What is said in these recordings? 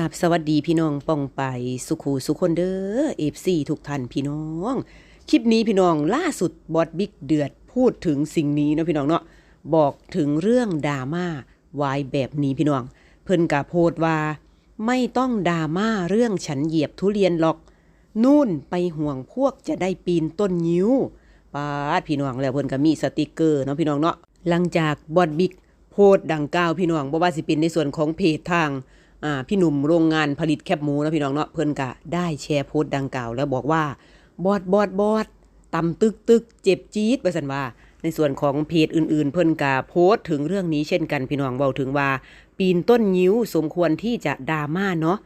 กับสวัสดีพี่น้องป้องไปสุขูสุคนเด้อเอฟซีทุกท่านพี่น้อง คลิปนี้พี่น้องล่าสุดบอสบิ๊กเดือดพูดถึงสิ่งนี้เนาะพี่น้องเนาะบอกถึงเรื่องดราม่าวายแบบนี้พี่น้อง เพิ่นกะโพดว่าไม่ต้องดราม่าเรื่องฉันเหยียบทุเรียนหรอก นู่นไปห่วงพวกจะได้ปีนต้นยิ้วปาดพี่น้องแล้วเพิ่นก็มีสติกเกอร์เนาะพี่น้องเนาะหลังจากบอสบิ๊กโพดดังกล่าวพี่น้องบ่ว่าสิเป็นในส่วนของเพจทาง อ่าพี่หนุ่มโรงงานผลิตแคบหมูนะพี่น้องเนาะเพิ่นกะได้แชร์โพสต์ดังกล่าว แล้วบอกว่าบอดบอดบอดตำตึกตึกเจ็บจี๊ดไปสันว่า ในส่วนของเพจอื่น ๆ เพิ่นกะโพสต์ถึงเรื่องนี้เช่นกันพี่น้องเบาถึงว่า ปีนต้นยิ้วสมควรที่จะดราม่าเนาะ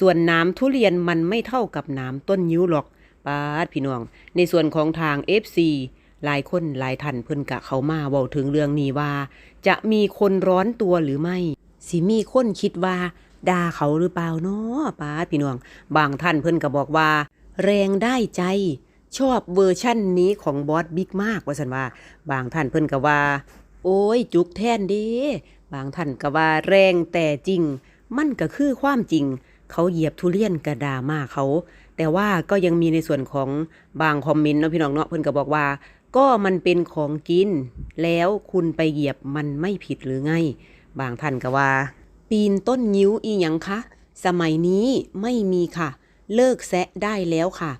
ส่วนน้ำทุเรียนมันไม่เท่ากับน้ำต้นยิ้วหรอกปาดพี่น้อง ในส่วนของทาง FC หลายคนหลายท่านเพิ่นกะเขามาเว้าถึงเรื่องนี้ว่า จะมีคนร้อนตัวหรือไม่ สิมีคนคิดว่าด่าเขาหรือเปล่าเนาะป้าพี่น้อง บางท่านเพิ่นก็บอกว่า แรงได้ใจ ชอบเวอร์ชั่นนี้ของบอสบิ๊กมากว่าสันว่า บางท่านเพิ่นก็ว่า โอ้ยจุกแท่นด้บางท่านก็ว่าแรงแต่จริง มันก็คือความจริง เขาเหยียบทุเรียนกระดามาเขา แต่ว่าก็ยังมีในส่วนของบางคอมเมนต์เนาะพี่น้องเนาะเพิ่นก็บอกว่า ก็มันเป็นของกิน แล้วคุณไปเหยียบมันไม่ผิดหรือไง บางท่านก็ว่า ปีนต้นนิ้วอีหยังคะ สมัยนี้ไม่มีค่ะ เลิกแซะได้แล้วค่ะ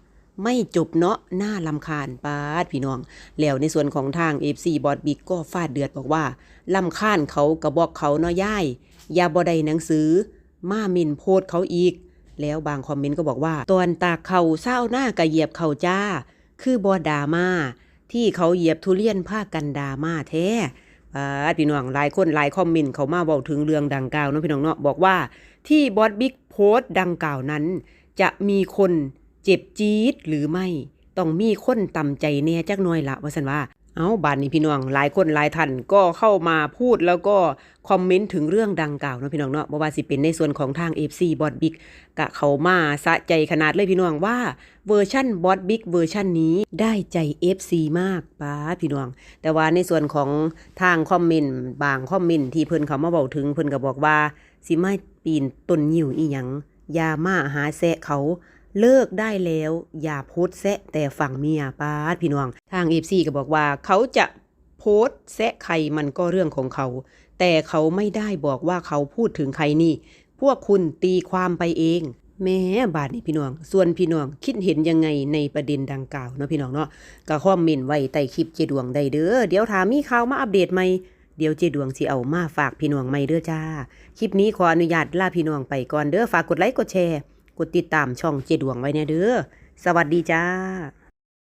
ไม่จบเนาะหน้าลำคาญปาดพี่น้อง แล้วในส่วนของทาง FC บอดบิ๊กก็ฟาดเดือดบอกว่าลำคาญเขากระบอกเขาเนาะย่ายอย่าบ่ได้หนังสือ มาหมินโพดเขาอีก แล้วบางคอมเมนต์ก็บอกว่า ตอนตากเขาเศร้าหน้ากระเหยียบเขาจ้า คือบอดามาที่เขาเหยียบทุเรียนผ้ากันดามาแท้ อ่าพี่น้องหลายคนหลายคอมเมนต์เขามาบอกถึงเรื่องดังกล่าวเนาะพี่น้องเนาะบอกว่าที่บอสบิ๊กโพสต์ดังกล่าวนั้น จะมีคนเจ็บจี๊ดหรือไม่ ต้องมีคนต่ำใจแน่จักหน่อยละว่าสันว่า เอาบานนี้พี่น้องหลายคนหลายท่านก็เข้ามาพูดแล้วก็คอมเมนต์ถึงเรื่องดังกล่าวเนาะพี่น้องเนาะบ่ว่าสิเป็นในส่วนของทาง FC บอสบิ๊กกะเขามาสะใจขนาดเลยพี่น้องว่าเวอร์ชั่นบอสบิ๊กเวอร์ชั่นนี้ได้ใจ FC มากป้าพี่น้อง แต่ว่าในส่วนของทางคอมเมนต์บางคอมเมนต์ที่เพิ่นเขามาบอกถึงเพิ่นก็บอกว่าสิมาปีนต้นยิ้วอีหยังยามาหาแซะเขา เลิกได้แล้ว อย่าโพสแซะแต่ฝั่งเมียป้าดพี่น้อง ทางเอฟซีก็บอกว่า เขาจะโพสแซะใครมันก็เรื่องของเขา แต่เขาไม่ได้บอกว่าเขาพูดถึงใครนี่ พวกคุณตีความไปเอง แม่บาดนี่พี่น้อง ส่วนพี่น้องคิดเห็นยังไงในประเด็นดังกล่าวเนาะพี่น้องเนาะก็คอมเมนต์ไว้ใต้คลิปเจดวงได้เด้อเดี๋ยวถามมีข่าวมาอัปเดตใหมเดี๋ยวเจดวงสิเอามาฝากพี่น้องใหม่เด้อจ้า คลิปนี้ขออนุญาตลาพี่น้องไปก่อนเด้อ ฝากกดไลค์กดแชร์ กดติดตามช่องเจดวงไว้แน่เด้อ สวัสดีจ้า